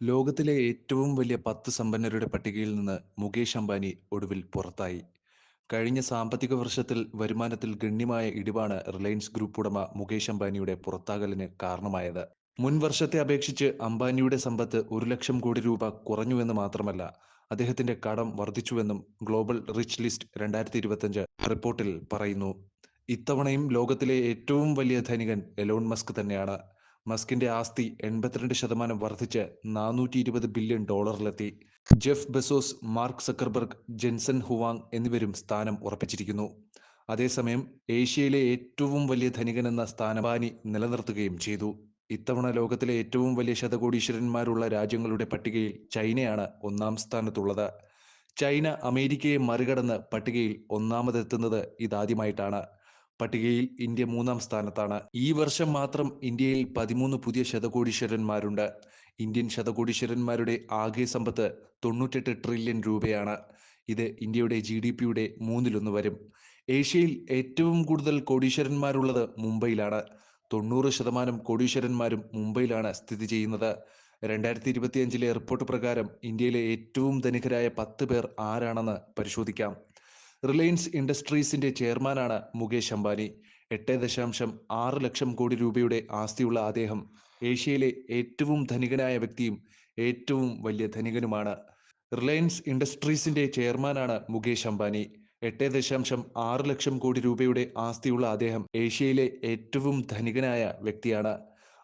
ലോകത്തിലെ ഏറ്റവും വലിയ പത്ത് സമ്പന്നരുടെ പട്ടികയിൽ നിന്ന് മുകേഷ് അംബാനി ഒടുവിൽ പുറത്തായി. കഴിഞ്ഞ സാമ്പത്തിക വർഷത്തിൽ വരുമാനത്തിൽ ഗണ്യമായ ഇടിവാണ് റിലയൻസ് ഗ്രൂപ്പ് ഉടമ മുകേഷ് അംബാനിയുടെ പുറത്താകലിന് കാരണമായത്. മുൻ വർഷത്തെ അപേക്ഷിച്ച് അംബാനിയുടെ സമ്പത്ത് ഒരു ലക്ഷം കോടി രൂപ കുറഞ്ഞുവെന്ന് മാത്രമല്ല അദ്ദേഹത്തിന്റെ കടം വർദ്ധിച്ചുവെന്നും ഗ്ലോബൽ റിച്ച് ലിസ്റ്റ് രണ്ടായിരത്തി ഇരുപത്തിയഞ്ച് റിപ്പോർട്ടിൽ പറയുന്നു. ഇത്തവണയും ലോകത്തിലെ ഏറ്റവും വലിയ ധനികൻ എലോൺ മസ്ക് തന്നെയാണ്. മസ്കിന്റെ ആസ്തി എൺപത്തിരണ്ട് ശതമാനം വർദ്ധിച്ച് നാനൂറ്റി ഇരുപത് billion ഡോളറിലെത്തി. Jeff Bezos Mark Zuckerberg Jensen Huang എന്നിവരും സ്ഥാനം ഉറപ്പിച്ചിരിക്കുന്നു. അതേസമയം ഏഷ്യയിലെ ഏറ്റവും വലിയ ധനികൻ എന്ന സ്ഥാനപാനി നിലനിർത്തുകയും ചെയ്തു. ഇത്തവണ ലോകത്തിലെ ഏറ്റവും വലിയ ശതകോടീശ്വരന്മാരുള്ള രാജ്യങ്ങളുടെ പട്ടികയിൽ ചൈനയാണ് ഒന്നാം സ്ഥാനത്തുള്ളത്. ചൈന അമേരിക്കയെ മറികടന്ന് പട്ടികയിൽ ഒന്നാമതെത്തുന്നത് ഇതാദ്യമായിട്ടാണ്. പട്ടികയിൽ ഇന്ത്യ മൂന്നാം സ്ഥാനത്താണ്. ഈ വർഷം മാത്രം ഇന്ത്യയിൽ പതിമൂന്ന് പുതിയ ശതകോടീശ്വരന്മാരുണ്ട്. ഇന്ത്യൻ ശതകോടീശ്വരന്മാരുടെ ആകെ സമ്പത്ത് തൊണ്ണൂറ്റെട്ട് ട്രില്യൺ രൂപയാണ്. ഇത് ഇന്ത്യയുടെ ജി ഡി പിയുടെ മൂന്നിലൊന്ന് വരും. ഏഷ്യയിൽ ഏറ്റവും കൂടുതൽ കോടീശ്വരന്മാരുള്ളത് മുംബൈയിലാണ്. തൊണ്ണൂറ് ശതമാനം കോടീശ്വരന്മാരും മുംബൈയിലാണ് സ്ഥിതി ചെയ്യുന്നത്. രണ്ടായിരത്തി ഇരുപത്തിയഞ്ചിലെ റിപ്പോർട്ട് പ്രകാരം ഇന്ത്യയിലെ ഏറ്റവും ധനികരായ പത്ത് പേർ ആരാണെന്ന് പരിശോധിക്കാം. റിലയൻസ് ഇൻഡസ്ട്രീസിന്റെ ചെയർമാനാണ് മുകേഷ് അംബാനി. എട്ട് ദശാംശം ആറ് ലക്ഷം കോടി രൂപയുടെ ആസ്തിയുള്ള അദ്ദേഹം ഏഷ്യയിലെ ഏറ്റവും ധനികനായ വ്യക്തിയും ഏറ്റവും വലിയ ധനികനുമാണ്. റിലയൻസ് ഇൻഡസ്ട്രീസിന്റെ ചെയർമാനാണ് മുകേഷ് അംബാനി. എട്ട് ദശാംശം ആറ് ലക്ഷം കോടി രൂപയുടെ ആസ്തിയുള്ള അദ്ദേഹം ഏഷ്യയിലെ ഏറ്റവും ധനികനായ വ്യക്തിയാണ്.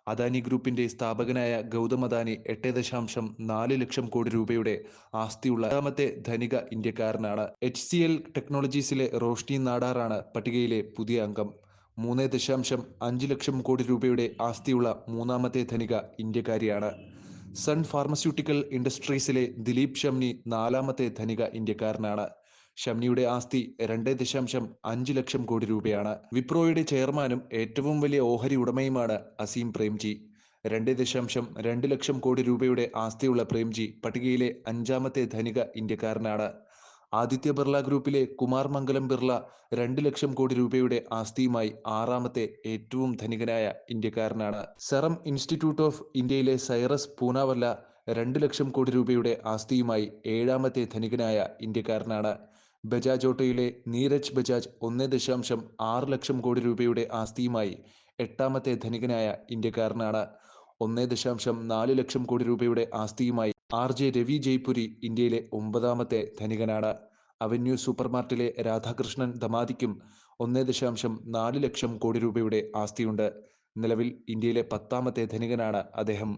അദാനി ഗ്രൂപ്പിന്റെ സ്ഥാപകനായ ഗൗതം അദാനി എട്ട് ദശാംശം നാല് ലക്ഷം കോടി രൂപയുടെ ആസ്തിയുള്ള രണ്ടാമത്തെ ധനിക ഇന്ത്യക്കാരനാണ്. എച്ച് സി എൽ ടെക്നോളജീസിലെ റോഷ്നി നാടാറാണ് പട്ടികയിലെ പുതിയ അംഗം. മൂന്ന് ദശാംശം അഞ്ച് ലക്ഷം കോടി രൂപയുടെ ആസ്തിയുള്ള മൂന്നാമത്തെ ധനിക ഇന്ത്യക്കാരിയാണ്. സൺ ഫാർമസ്യൂട്ടിക്കൽ ഇൻഡസ്ട്രീസിലെ ദിലീപ് ഷംനി നാലാമത്തെ ധനിക ഇന്ത്യക്കാരനാണ്. ഷംനിയുടെ ആസ്തി രണ്ട് ദശാംശം അഞ്ച് ലക്ഷം കോടി രൂപയാണ്. വിപ്രോയുടെ ചെയർമാനും ഏറ്റവും വലിയ ഓഹരി ഉടമയുമാണ് അസീം പ്രേംജി. രണ്ട് ദശാംശം രണ്ട് ലക്ഷം കോടി രൂപയുടെ ആസ്തിയുള്ള പ്രേംജി പട്ടികയിലെ അഞ്ചാമത്തെ ധനിക ഇന്ത്യക്കാരനാണ്. ആദിത്യ ബിർള ഗ്രൂപ്പിലെ കുമാർ മംഗലം ബിർള രണ്ട് ലക്ഷം കോടി രൂപയുടെ ആസ്തിയുമായി ആറാമത്തെ ഏറ്റവും ധനികനായ ഇന്ത്യക്കാരനാണ്. സെറം ഇൻസ്റ്റിറ്റ്യൂട്ട് ഓഫ് ഇന്ത്യയിലെ സൈറസ് പൂനാവല്ല രണ്ട് ലക്ഷം കോടി രൂപയുടെ ആസ്തിയുമായി ഏഴാമത്തെ ധനികനായ ഇന്ത്യക്കാരനാണ്. ബജാജ് ഓട്ടോയിലെ നീരജ് ബജാജ് ഒന്ന് ദശാംശം ആറ് ലക്ഷം കോടി രൂപയുടെ ആസ്തിയുമായി എട്ടാമത്തെ ധനികനായ ഇന്ത്യക്കാരനാണ്. ഒന്ന് ദശാംശം നാല് ലക്ഷം കോടി രൂപയുടെ ആസ്തിയുമായി ആർ ജെ രവി ജയ്പുരി ഇന്ത്യയിലെ ഒമ്പതാമത്തെ ധനികനാണ്. അവന്യൂ സൂപ്പർമാർട്ടിലെ രാധാകൃഷ്ണൻ ദമാതിക്കും ഒന്ന് ദശാംശം നാല് ലക്ഷം കോടി രൂപയുടെ ആസ്തിയുണ്ട്. നിലവിൽ ഇന്ത്യയിലെ പത്താമത്തെ ധനികനാണ് അദ്ദേഹം.